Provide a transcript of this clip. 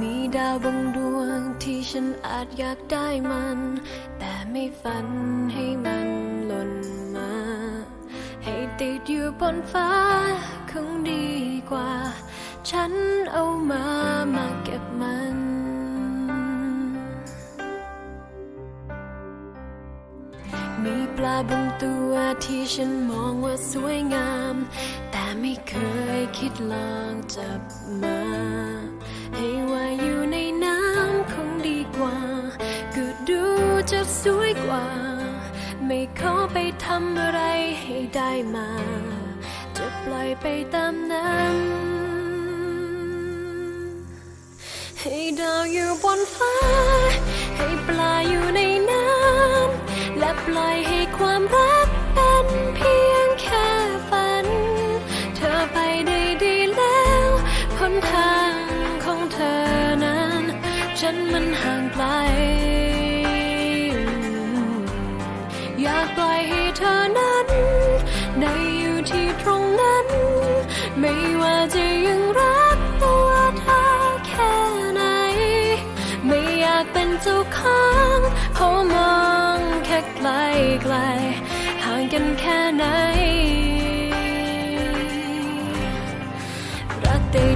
มีดาวบางดวงที่ฉันอาจอยากได้มัน แต่ไม่ฝันให้มันหล่นมา ให้ติดอยู่บนฟ้าคงดีกว่า ฉันเอามามาเก็บมันมีปลาบางตัวที่ฉันมองว่าสวยงาม ไม่เคยคิดลองจับมา ให้ว่าอยู่ในน้ำคงดีกว่า ก็ดูจะสวยกว่า ไม่ขอไปทำอะไรให้ได้มา จะปล่อยไปตามนั้นให้ดาวอยู่บนฟ้า ฉันมันห่างไกล อยากปล่อยให้เธอนั้น ได้อยู่ที่ตรงนั้น ไม่ว่าจะยังรักตัวเธอแค่ไหน ไม่อยากเป็นเจ้าของเพราะมองแค่ไกลไกลห่างกันแค่ไหนรักเต็